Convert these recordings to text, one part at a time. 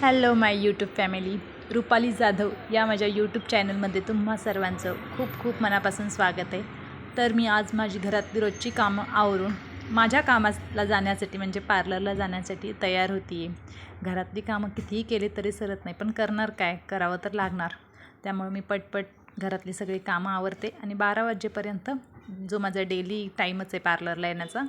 Hello my YouTube family Rupali Jadhav या माझ्या YouTube चॅनलमध्ये तुम्हा सर्वांचं खूप खूप मनापासून स्वागत आहे. तर मी आज माझी घरातली रोजची कामं आवरून माझ्या कामाला जाण्यासाठी म्हणजे पार्लरला जाण्यासाठी तयार होती आहे घरातली कामं कितीही केले तरी सरत नाही पण करणार काय? करावं तर लागणार. त्यामुळे मी पटपट घरातली सगळी कामं आवरते आणि बारा वाजेपर्यंत जो माझा डेली टाईमच आहे पार्लरला येण्याचा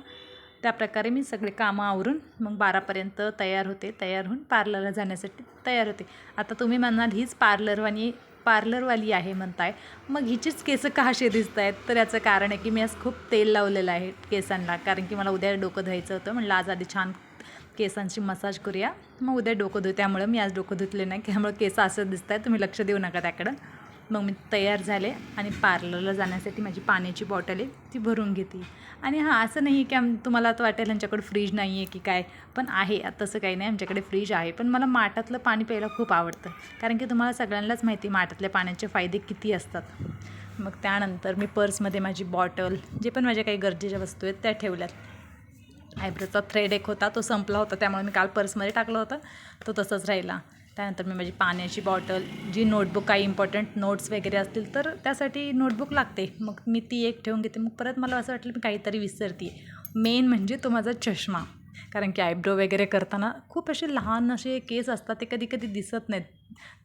त्याप्रकारे मी सगळे कामं आवरून मग बारापर्यंत तयार होते. तयार होऊन पार्लरला जाण्यासाठी तयार होते. आता तुम्ही म्हणाल हीच पार्लरवानी पार्लरवाली आहे म्हणताय. मग हिचीच केस का असे दिसत आहेत तर याचं कारण आहे की मी आज खूप तेल लावलेलं आहे केसांना. कारण की मला उद्या डोकं धुवायचं होतं. म्हणलं आज आधी छान केसांची मसाज करूया. मग उद्या डोकं धुऊ. त्यामुळे मी आज डोकं धुतले नाही. त्यामुळे केस असं दिसत आहे तुम्ही लक्ष देऊ नका त्याकडं. मग मी तयार झाले आणि पार्लरला जाण्यासाठी माझी पाण्याची बॉटल आहे ती भरून घेते. आणि हां असं नाही की आम तुम्हाला आता वाटेल ह्यांच्याकडे फ्रीज नाही आहे की काय पण आहे तसं काही नाही आमच्याकडे फ्रीज आहे. पण मला माठातलं पाणी प्यायला खूप आवडतं कारण की तुम्हाला सगळ्यांनाच माहिती माठातल्या पाण्याचे फायदे किती असतात. मग त्यानंतर मी पर्समध्ये माझी बॉटल जे पण माझ्या काही गरजेच्या वस्तू आहेत त्या ठेवल्यात. आयब्रोचा थ्रेड एक होता तो संपला होता त्यामुळे मी काल पर्समध्ये टाकला होता तो तसंच राहिला. त्यानंतर मी माझी पाण्याची बॉटल जी नोटबुक काही इम्पॉर्टंट नोट्स वगैरे असतील तर त्यासाठी नोटबुक लागते. मग मी ती एक ठेवून घेते. मग परत मला असं वाटलं मी काहीतरी विसरते मेन म्हणजे तो माझा चष्मा. कारण की आयब्रो वगैरे करताना खूप असे लहान असे केस असतात ते कधी कधी दिसत नाहीत.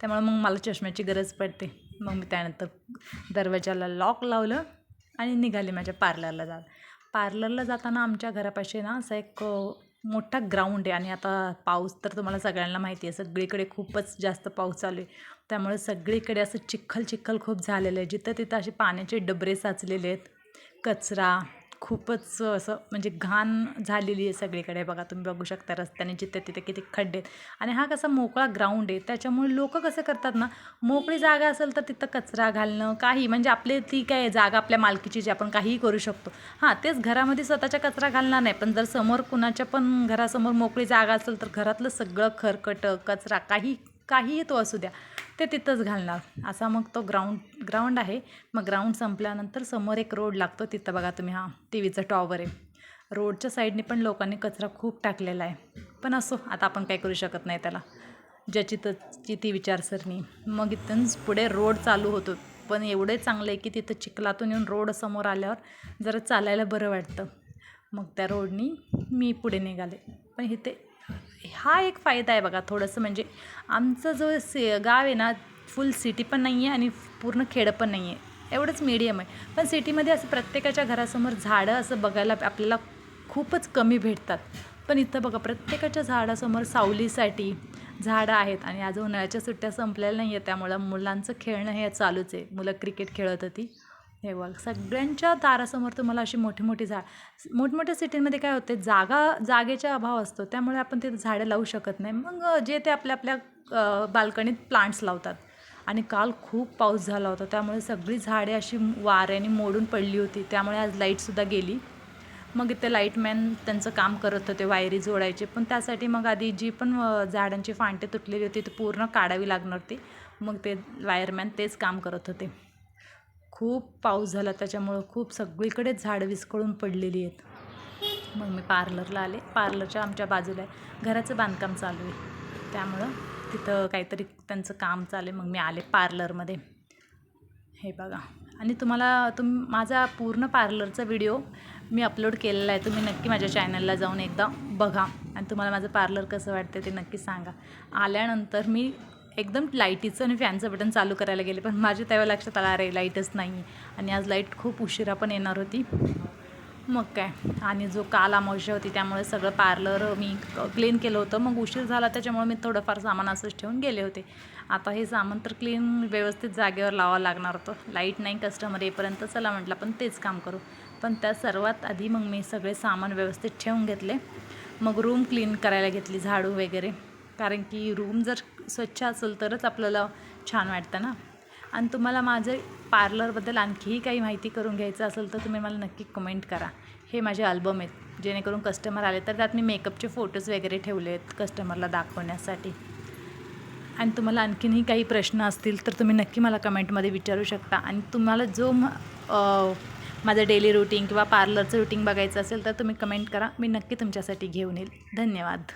त्यामुळे मग मला चष्म्याची गरज पडते. मग मी त्यानंतर दरवाजाला लॉक लावलं आणि निघाले माझ्या पार्लरला जात. पार्लरला जाताना आमच्या घरापाशी ना असा एक मोठा ग्राउंड आहे आणि आता पाऊस तर तुम्हाला सगळ्यांना माहिती आहे सगळीकडे खूपच जास्त पाऊस चालू आहे. त्यामुळे सगळीकडे असं चिखल चिखल खूप झालेलं आहे. जिथं तिथं असे पाण्याचे डबरे साचलेले आहेत कचरा खूपच असं म्हणजे घाण झालेली आहे सगळीकडे. बघा तुम्ही बघू शकता रस्त्याने जिथे तिथे किती खड्डे आहेत. आणि हा कसा मोकळा ग्राउंड आहे. त्याच्यामुळे लोक कसं करतात ना मोकळी जागा असेल तर तिथं कचरा घालणं काही म्हणजे आपले ती काय जागा आपल्या मालकीची जी आपण काहीही करू शकतो. हां तेच घरामध्ये स्वतःच्या कचरा घालणार नाही. पण जर समोर कुणाच्या पण घरासमोर मोकळी जागा असेल तर घरातलं सगळं खरकट कचरा काही काहीही तो असू द्या. ते तिथंच घालणार. असा मग तो ग्राउंड ग्राउंड आहे. मग ग्राउंड संपल्यानंतर समोर एक रोड लागतो. तिथं बघा तुम्ही हां टी व्हीचं टॉवर आहे. रोडच्या साईडने पण लोकांनी कचरा खूप टाकलेला आहे. पण असो आता आपण काय करू शकत नाही त्याला. ज्याची त्याची ती विचारसरणी. मग इथून पुढे रोड चालू होतो. पण एवढे चांगलं आहे की तिथं चिखलातून येऊन रोड समोर आल्यावर जरा चालायला बरं वाटतं. मग त्या रोडनी मी पुढे निघाले. पण इथे हा एक फायदा आहे बघा थोडंसं म्हणजे आमचं जो से गाव आहे ना फुल सिटी पण नाही आहे आणि पूर्ण खेडं पण नाही आहे एवढंच मीडियम आहे. पण सिटीमध्ये असं प्रत्येकाच्या घरासमोर झाडं असं बघायला आपल्याला खूपच कमी भेटतात. पण इथं बघा प्रत्येकाच्या झाडासमोर सावलीसाठी झाडं आहेत आणि आज उन्हाळ्याच्या सुट्ट्या संपलेल्या नाही आहे त्यामुळं मुलांचं खेळणं हे चालूच आहे. मुलं क्रिकेट खेळत होती. हे बघ सगळ्यांच्या दारासमोर तुम्हाला अशी मोठी मोठी झाड मोठमोठ्या सिटीमध्ये काय होते जागा जागेचा अभाव असतो त्यामुळे आपण ते झाडं लावू शकत नाही. मग जे ते आपल्या आपल्या बाल्कनीत प्लांट्स लावतात. आणि काल खूप पाऊस झाला होता त्यामुळे सगळी झाडे अशी वाऱ्याने मोडून पडली होती त्यामुळे आज लाईटसुद्धा गेली. मग इथे लाईटमॅन त्यांचं काम करत होते वायरी जोडायचे. पण त्यासाठी मग आधी जी पण झाडांची फांटे तुटलेली होती ती पूर्ण काढावी लागणार होती. मग ते वायरमॅन तेच काम करत होते. खूप पाऊस झाला त्याच्यामुळं खूप सगळीकडेच झाडं विस्कळून पडलेली आहेत. मग मी पार्लरला आले. पार्लरच्या आमच्या बाजूला आहे घराचं बांधकाम चालू आहे. त्यामुळं तिथं काहीतरी त्यांचं काम चालू आहे. मग मी आले पार्लरमध्ये. हे बघा. आणि तुम्हाला तुम माझा पूर्ण पार्लरचा व्हिडिओ मी अपलोड केलेला आहे. तुम्ही नक्की माझ्या चॅनलला जाऊन एकदा बघा. आणि तुम्हाला माझं पार्लर कसं वाटतं ते नक्की सांगा. आल्यानंतर मी एकदम लाईटीचं आणि फॅनचं बटन चालू करायला गेले पण माझ्या तेव्हा लक्षात आला अरे लाईटच नाही आणि आज लाइट खूप उशिरा पण येणार होती. मग काय? आणि जो काल अमावश्या होती त्यामुळे सगळं पार्लर मी क्लीन केलं होतं. मग उशीर झाला त्याच्यामुळे मी थोडंफार सामान असंच ठेवून गेले होते. आता हे सामान तर क्लीन व्यवस्थित जागेवर लावावं लागणार होतं. लाइट नाही कस्टमर येईपर्यंत चला म्हटलं पण तेच काम करू. पण त्या सर्वात आधी मग मी सगळे सामान व्यवस्थित ठेवून घेतले. मग रूम क्लीन करायला घेतली झाडू वगैरे. कारण की रूम जर स्वच्छ असेल तरच आपल्याला छान वाटतं ना. आणि तुम्हाला माझे पार्लरबद्दल आणखीही काही माहिती करून घ्यायचं असेल तर तुम्ही मला नक्की कमेंट करा. हे माझे अल्बम आहेत. जेणेकरून कस्टमर आले तर त्यात मी मेकअपचे फोटोज वगैरे ठेवले आहेत कस्टमरला दाखवण्यासाठी. आणि तुम्हाला आणखीनही काही प्रश्न असतील तर तुम्ही नक्की मला कमेंटमध्ये विचारू शकता. आणि तुम्हाला जो माझं डेली रुटीन किंवा पार्लरचं रुटीन बघायचं असेल तर तुम्ही कमेंट करा. मी नक्की तुमच्यासाठी घेऊन येईल. धन्यवाद.